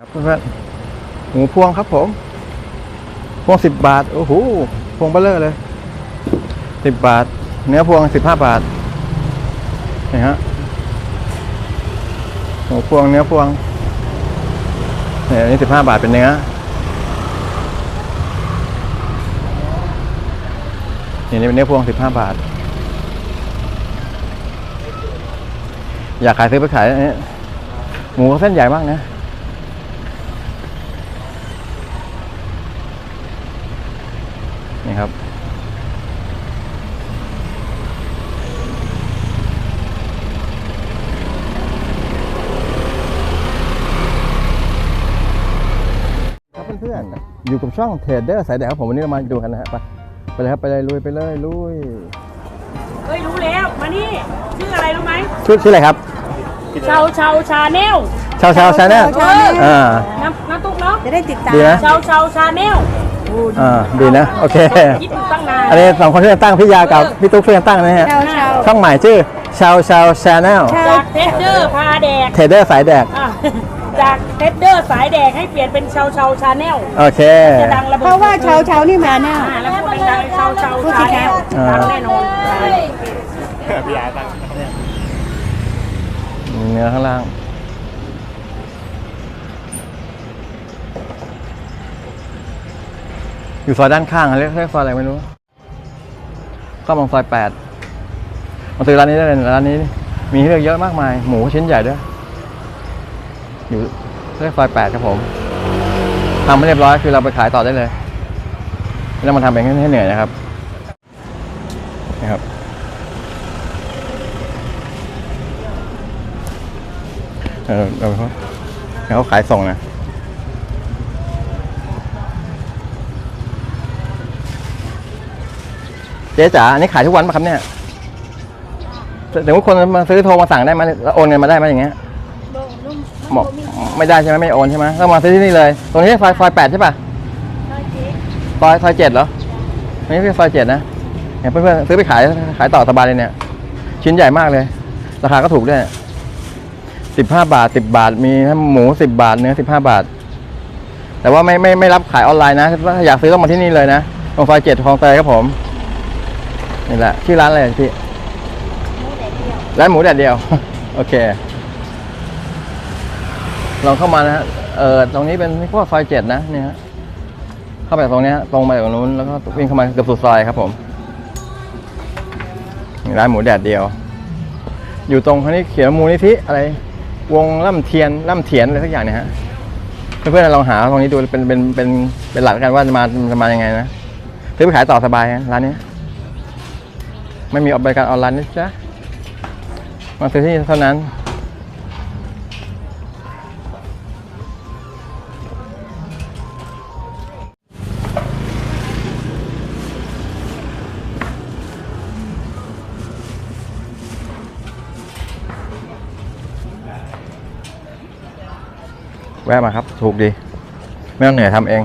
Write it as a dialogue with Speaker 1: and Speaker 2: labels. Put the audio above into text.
Speaker 1: ครับเพื่อนๆหมูพวงครับผม พวงสิบบาท โอ้โห พวงเบลเลอร์เลยสิบบาท เนื้อพวงสิบห้าบาทนี่ฮะหมูพวงเนื้อพวงเนี่ยนนี้สิบห้าบาทเป็นเนื้อนี่นี่เป็นเนื้อพวงสิบห้าบาท อยากขายซื้อไปขายอันนี้หมูเส้นใหญ่มากนะ นี่ครับ ครับเพื่อนๆ อยู่กับช่องเทรดเดอร์สายแดกครับผมวันนี้เรามาดูกันนะฮะไปไปเลยครับไปเลยลุยไปเลยลุย
Speaker 2: เฮ้ยรู้แล้วมานี่ชื่ออะไรรู้ไหม
Speaker 1: ชื่อชื่ออะไรครับ
Speaker 2: ชาวชาวชาแนล
Speaker 1: ชาวชาวชาแนล
Speaker 2: ชาวแนล
Speaker 1: อ่า
Speaker 2: น้ำน้ำตุ๊กเนาะ
Speaker 3: จะได้ติดตาม
Speaker 1: ดีนะ
Speaker 2: ชาวชาวชาแนล
Speaker 1: อ่าดีนะ โอเค
Speaker 2: คิดอยู่ตั้งนาน
Speaker 1: อันนี้สองคนที่จะตั้งพี่ยากับพี่ตุ๊กช่วยกันตั้งนะฮะ
Speaker 3: ชาวชาว
Speaker 1: ช่องใหม่ชื่อชาวชาวชาแนล
Speaker 2: จากเทสเดอร์พาแดก
Speaker 1: เทรดเดอร์สายแดก
Speaker 2: อะจากเทสเดอร์สายแดกให้เปลี่ยนเป็นชาวชาวชาแนล
Speaker 1: โอเค
Speaker 2: จะดังระเบิด
Speaker 3: เพราะว่าชาวชาวนี่มาแน่
Speaker 2: อ่าแล้วพูดดังๆชาวชาวชาแนล
Speaker 1: อ่า
Speaker 2: ดังแน่นอน
Speaker 1: มีเนื้อข้างล่าง อยู่ซอยด้านข้างเรียกเรียกซอยอะไรไม่รู้เข้ามาซอยแปดมาซื้อร้านนี้ได้เลยร้านนี้ มีให้เลือกเยอะมากมาย หมูชิ้นใหญ่ด้วย อยู่เรียกซอยแปดครับผมทำไม่เรียบร้อยคือเราไปขายต่อได้เลยไม่ต้องมาทำเองให้เหนื่อยนะครับนะครับเออเออเขาเขาขายส่งนะ เจ๊จ๋าอันนี้ขายทุกวันปะครับเนี่ยแต่ว่าคนมาซื้อโทรมาสั่งได้ไหมแล้วโอนเงินมาได้ไหมอย่างเงี้ยบอกไม่ได้ใช่ไหมไม่โอนใช่ไหมต้องมาซื้อที่นี่เลย ตรงนี้ซอยซอยแปดใช่ปะซอยซอยเจ็ดเหรออันนี้คือซอยเจ็ดนะเนี่ยเพื่อนๆซื้อไปขายขายต่อสบายเลยเนี่ย ชิ้นใหญ่มากเลย ราคาก็ถูกด้วยสิบห้าบาทสิบบาท มีทั้งหมูสิบบาทเนื้อสิบห้าบาท แต่ว่าไม่ไม่ไม่รับขายออนไลน์นะถ้าอยากซื้อต้องมาที่นี่เลยนะตรงซอยเจ็ดคลองเตยครับผม นี่แหละชื่อร้านอะไรพี่ร้านหมูแดดเดียว โอเค ลองเข้ามานะฮะเออตรงนี้เป็นพวกซอยเจ็ดนะเนี่ยฮะเข้าไปตรงเนี้ยตรงไปตรงนู้นแล้วก็วิ่งเข้ามาเกือบสุดซอยครับผมนี่ร้านหมูแดดเดียว อยู่ตรงคันนี้เขียนมูลนิธิอะไร วงล่ำเทียนล่ำเทียนอะไรสักอย่างเนี่ยฮะเพื่อนๆลองหาตรงนี้ดูเป็นเป็นเป็นเป็นหลักกันว่าจะมาจะมายังไงนะซื้อไปขายต่อสบายฮะร้านนี้ ไม่มีบริการออนไลน์นะจ๊ะ มาซื้อที่เท่านั้น แวะมาครับ ถูกดี ไม่ต้องเหนื่อยทำเอง